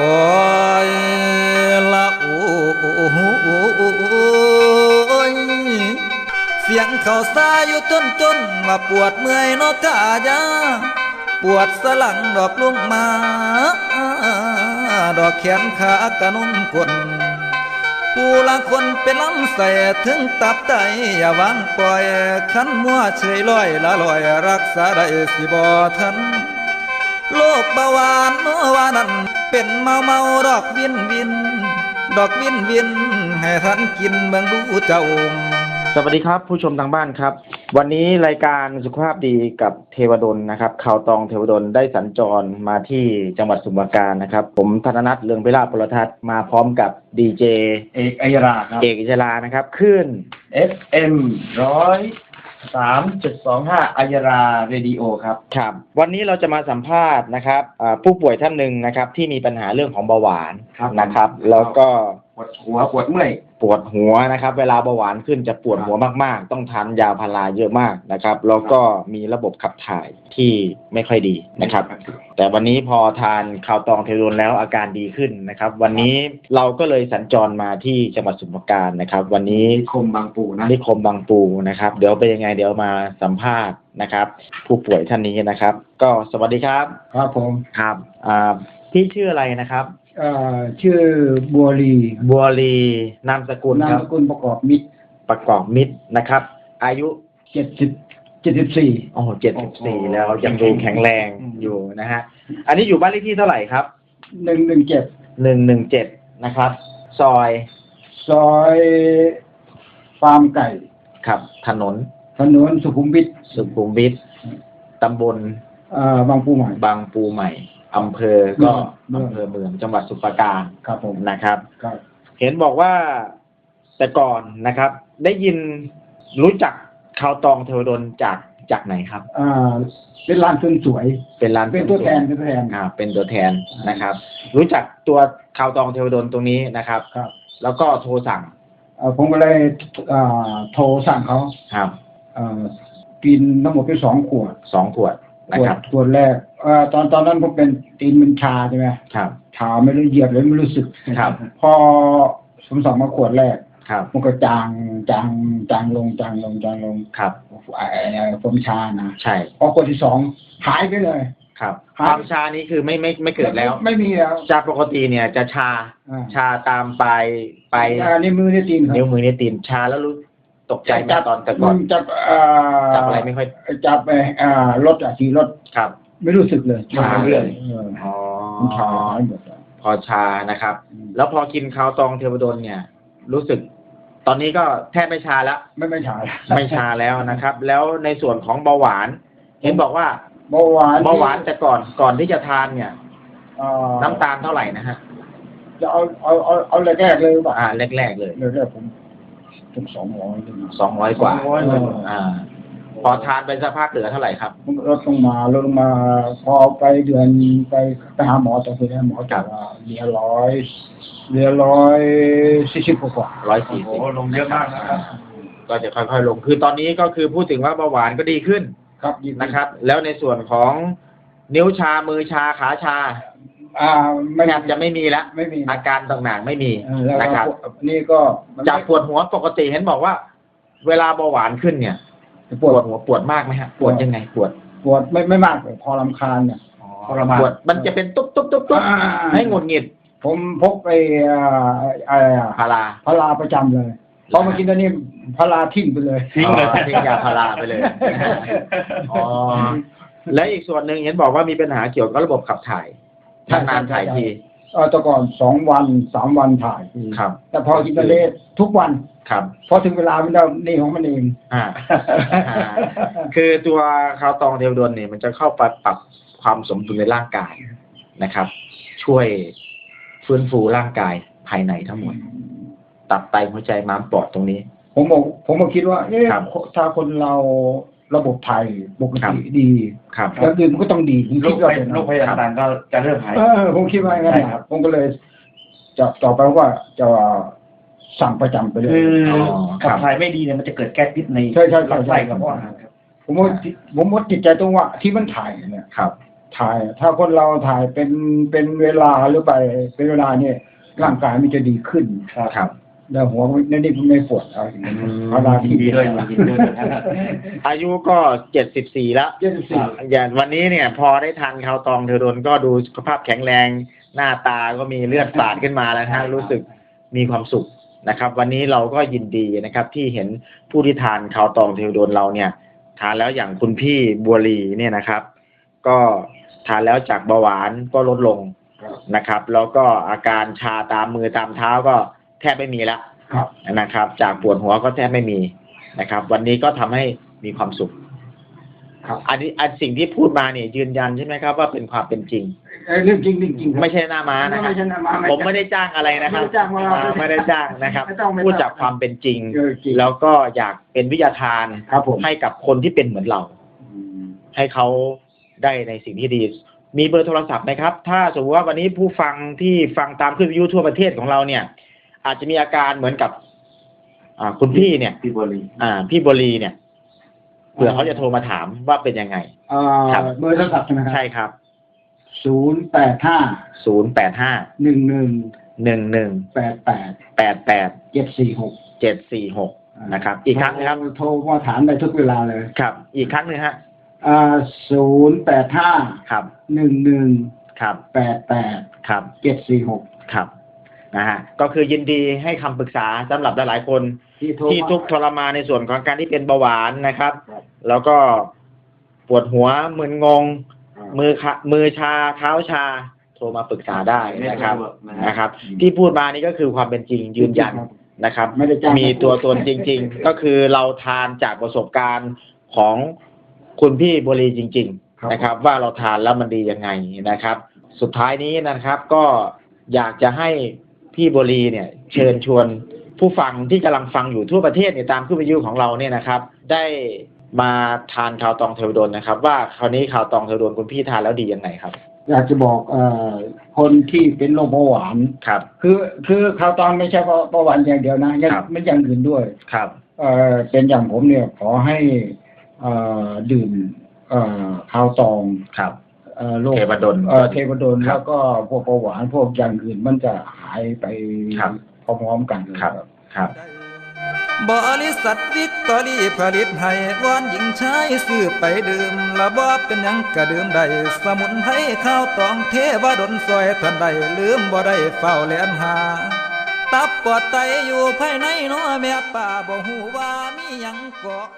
โอ้ยละโอ้ยเสียงเขาซาอยู่จนจนว่าปวดเมื่อยนกกายาปวดสลังดอกลงมา ดอกแขนขากระนุ่มกนผู้ละคนเป็นลำใส่ถึงตับไตอย่าวางปล่อยขันมัวเฉยลอยละลอยรักษาได้สิบ่ทัน โรคเบาหวานเมื่อวานั้น เป็นเมาเมาดอกวินวิน ดอกวินวิน ให้ท่านกินเบิ่งดูเจ้า สวัสดีครับผู้ชมทางบ้านครับ วันนี้รายการสุขภาพดีกับเทวดลนะครับข่าวตองเทวดลได้สัญจรมาที่จังหวัดสมุทรปราการนะครับ ผมธนนัทเลืองเวลาพลทัศน์มาพร้อมกับดีเจเอกอัยราครับเอกอิจลานะครับขึ้น FM ร้อย สามจุดสองห้าอัยราเรดิโอครับ ครับ วันนี้เราจะมาสัมภาษณ์นะครับอ่าผู้ป่วยท่านหนึ่งนะครับ ที่มีปัญหาเรื่องของเบาหวานครับ นะครับ แล้วก็ป วดหัวปวดเมื่อยปวดหัวนะครับ เวลาเบาหวานขึ้นจะปวดหัวมากๆ ต้องทานยาพาราเยอะมากนะครับ แล้วก็มีระบบขับถ่ายที่ไม่ค่อยดีนะครับ แต่วันนี้พอทานข่าวตองเทโรนแล้วอาการดีขึ้นนะครับ วันนี้เราก็เลยสัญจรมาที่จังหวัดสมุทรปราการนะครับ วันนี้นิคมบางปูนะนิคมบางปูนะครับ เดี๋ยวเป็นยังไงเดี๋ยวมาสัมภาษณ์นะครับ ผู้ป่วยท่านนี้นะครับ ก็สวัสดีครับ ครับผมครับอ่าพี่ชื่ออะไรนะครับเอ่อ ชื่อบัวลีบัวลีนามสกุลนาคมรับ สกุลประกอบมิตรประกอบมิตรนะครับ อายุเจ็ดสิบเจ็ดสิบสี่ โอ้เจ็ดสิบสี่แล้วยังดูแข็งแรงอืม อยู่นะฮะ อันนี้อยู่บ้านเลขที่เท่าไหร่ครับ หนึ่งหนึ่งเจ็ดหนึ่งหนึ่งเจ็ดนะครับ ซอยซอยฟาร์มไก่ครับถนนถนนสุขุมวิทสุขุมวิทตำบลเอ่อบางปูใหม่บางปูใหม่ อำเภอก็เมืองอำเภอเมืองจังหวัดสมุพรปราการครับผมนะครับ ครับ เห็นบอกว่าแต่ก่อนนะครับ ได้ยินรู้จักข่าวตองเทวดลจากจากไหนครับ อ่า เป็นร้านเสริมสวย เป็นร้านเป็นตัวแทนเป็นตัวแทน อ่าเป็นตัวแทนนะครับ รู้จักตัวข่าวตองเทวดลตรงนี้นะครับ ครับ แล้วก็โทรสั่งเอ่อผมก็เลยอ่าโทรสั่งเขาครับเอ่อกินทั้งหมดเป็นสองขวดสองขวดขนะวคดรับ ขวดแรก เอ่อตอนตอนนั้นผมเป็นตีนมันชาใช่ไหมครับ ชาไม่รู้เหยียบเลยไม่รู้สึกครับ พอผมสั่งมาขวดแรกครับ มันก็จางจางจางลงจางลงจางลงครับไอ้ไอ้ผมชานะใช่พอขวดที่สองหายไปเลย ครับครับความชานี้คือไม่ไม่ไม่เกิดแล้วไม่มีแล้ว ชาปกติเนี่ยจะชาอ่า ชาตามปลายปลายอ่านี่มือนี่ตีนครับนิ้วมือนิ้วตีนชาแล้วรู้ตกใจไหมตอนแต่ก่อนจับเอ่อจับอะไรไม่ค่อยจับไปอ่ารถอะขี่รถ ครับ ไม่รู้สึกเลยชาเลยเอออ๋อมันชาหายหมดเลยพอชานะครับ แล้วพอกินข้าวตองเทวดลเนี่ย รู้สึก ตอนนี้ก็แทบไม่ชาแล้ว ไม่ไม่ชาไม่ชาแล้วนะครับ แล้วในส่วนของเบาหวาน เห็นบอกว่าเบาหวานเบาหวานแต่ก่อนก่อนที่จะทานเนี่ยเอ่อน้ำตาลเท่าไหร่นะฮะจะเอาเอาเอาเอาแรกๆเลยหรือเปล่ะอ่าแรกๆเลยแรกๆผมถึงสองร้อยเลยนะสองร้อยกว่าเอออ่า พอทานไปสักพักเหลือเท่าไหร่ครับมันลดลงมาลดลงมา พอไปเดือนไปไปหาหมอแต่คือหมอครัจับบว่าเหลือร้อยเหลือร้อยสี่สิบกว่าร้อยสี่สิบลงเยอะมากนะครับก็จะค่อยๆลง คือตอนนี้ก็คือพูดถึงว่าเบาหวานก็ดีขึ้น ครับดีนะครับ แล้วในส่วนของนิ้วชามือชาขาชา อ่าไม่แทบจะไม่มีแล้วไม่มีอาการต่างๆไม่มีเออแล้วนะครับก็นี่ก็มันจากปวดหัวปกติเห็นบอกว่า เวลาเบาหวานขึ้นเนี่ย ปปววดดหัวปวดมากไหมฮะปวดยังไงปวด ปวดไม่ไม่มากเลยพอลำคาญเนี่ยทรมานปวดมันจะเป็นตุ๊บตุ๊บตุ๊บตุ๊บอ่าให้หงุดหงิด ผมพกไปอ่าอะไรอะพาราพาราประจำเลยพอมากินตัวนี้พาราทิ้งไปเลยทิ้งเลยทิ้งยาพาราไปเลยอ๋อและอีกส่วนหนึ่งเห็นบอกว่ามีปัญหาเกี่ยวกับระบบขับถ่ายถ้านานถ่ายทีเออแต่ก่อนสองวันสามวันถ่ายทีครับ แต่พอกินทะเลทุกวัน ครับพอถึงเวลามันจะนี่ของมันเองอ่าอ่า คือตัวคาวตองเทวดลเนี่ยมันจะเข้าไปปรับความสมดุลในร่างกายนะครับ ช่วยฟื้นฟูร่างกายภายในทั้งหมด ตับไตหัวใจม้ามปอดตรงนี้ ผมบอกผมก็คิดว่าเอ๊ะครับถ้าคนเราระบบไทยปกครับติดีครับแล้วอื่นมันก็ต้องดีผมโรคิดคว่าภัยเป็นโรคภัยต่างๆก็จะเริ่มหาย เออผมคิดว่างั้นใช่นะครับ ผมก็เลยจะต่อไปว่าจะ สั่งประจำไปเลยคือครัขับบถ่ายไม่ดีเนี่ยมันจะเกิดแก๊สพิษในใช่ใช่ใช่ลำไส้กับเพาะอาหารครับผมว่าผมว่าจิตใจตรงว่าที่มันถ่ายเนี่ยครับ ถ่ายถ้าคนเราถ่ายเป็นเป็นเวลาหรือไปเป็นเวลาเนี่ยร่างกายมันจะดีขึ้นครับแล้วหัวมันนี่ไม่ปวดอะไรอย่างเงี้ยอืมเวลาที่ยินดีด้วยยินดีด้วยนะครับอายุก็เจ็ดสิบสี่แล้วเจ็ดสิบสี่อย่างวันนี้เนี่ย พอได้ทานข้าวตองเทโดนก็ดูสุขภาพแข็งแรง หน้าตาก็มีเลือดสาดขึ้นมาแล้วนะฮะรู้สึกมีความสุข นะครับ วันนี้เราก็ยินดีนะครับ ที่เห็นผู้ที่ทานข้าวตองเทโดนเราเนี่ยทานแล้วอย่างคุณพี่บัวลีเนี่ยนะครับ ก็ทานแล้วจากเบาหวานก็ลดลงนะครับ แล้วก็อาการชาตามมือตามเท้าก็แทบไม่มีแล้วนะครับ จากปวดหัวก็แทบไม่มีนะครับ วันนี้ก็ทำให้มีความสุข ครับ อันนี้อันสิ่งที่พูดมาเนี่ยยืนยันใช่ไหมครับว่าเป็นความเป็นจริงเอ้ยเรื่องจริงเรื่องจริงครับไม่ใช่หน้าม้านะครัไม่บใช่หน้าม้าไม่ผมไม่ได้จ้างอะไรนะครับไม่ได้จ้างมาอ่าไม่ได้จ้างนะครับไม่ต้องไม่ต้องพูดจากความเป็นจริงเออจริง แล้วก็อยากเป็นวิทยาทานครับผมให้กับคนที่เป็นเหมือนเราอืมให้เขาได้ในสิ่งที่ดี มีเบอร์โทรศัพท์ไหมครับ ถ้าสมมติว่าวันนี้ผู้ฟังที่ฟังตามคลื่นวิทยุทั่วประเทศของเราเนี่ย อาจจะมีอาการเหมือนกับ อ่าคุณพี่เนี่ย พี่บัวลีอ่า พี่บรีเนี่ย เผื่อเขาจะโทรมาถามว่าเป็นยังไงเอ่อครับเบอร์โทรศัพท์นะครัใช่ครับศูนย์แปดห้าศูนย์แปดห้าหนึ่งหนึ่งหนึ่งหนึ่งแปดแปดแปดแปดเจ็ดสี่หกเจ็ดสี่หกนะครับ อีกครั้งนะครับโทรมาถามได้ทุกเวลาเลยครับ อีกครั้งหนึ่งฮะอ่าศูนย์แปดห้าครับหนึ่งหนึ่งครับแปดแปดครับเจ็ดสี่หกครับนะฮะก็คือยินดีให้คำปรึกษาสำหรับหลายๆคน ที่โทรที่ทุกข์ทรมานในส่วนของการที่เป็นเบาหวานนะครับครับแล้วก็ปวดหัวมึนงงครับมือขะมือชาเท้าชา โทรมาปรึกษาได้นะครับไม่สะดวกนะฮะนะครับ ที่พูดมานี่ก็คือความเป็นจริงยืนยันนะครับไม่ได้จ้างมีตัวตนจริง ๆ ก็คือเราทานจากประสบการณ์ของคุณพี่บุรีจริง ๆ นะครับ ว่าเราทานแล้วมันดียังไงนะครับ สุดท้ายนี้นะครับก็อยากจะให้พี่บุรีเนี่ย เชิญชวน ผู้ฟังที่กำลังฟังอยู่ทั่วประเทศเนี่ยตามคลื่นวิทยุของเราเนี่ยนะครับ ได้มาทานข่าวตองเทวดนนะครับ ว่าคราวนี้ข่าวตองเทวดนคุณพี่ทานแล้วดียังไงครับ อยากจะบอกเอ่อคนที่เป็นโรคเบาหวานครับ คือคือข่าวตอนไม่ใช่เพราะเบาหวานอย่างเดียวนะยังครับไม่อย่างอื่นด้วยครับเอ่อเป็นอย่างผมเนี่ยขอให้เอ่อดื่มเอ่อข้าวตองครับเอ่อโรคเทวดลเอ่อเทวดลครับแล้วก็พวกเบาหวานพวกอย่างอื่นมันจะหายไปครับ พร้อมๆกันเลยครับครับบริษัทวิกตอรี่ผลิตให้วอนหญิงชายซื้อไปดื่มละบ่เป็นหยังกะดื่มได้สมุนไพรข้าวตองเทวดลซอยทันใดลืมบ่ได้เฝ้าแลนหา ตับปอดไตอยู่ภายในเน้อแม่ป่าบ่ฮู้ว่ามีหยังเกาะ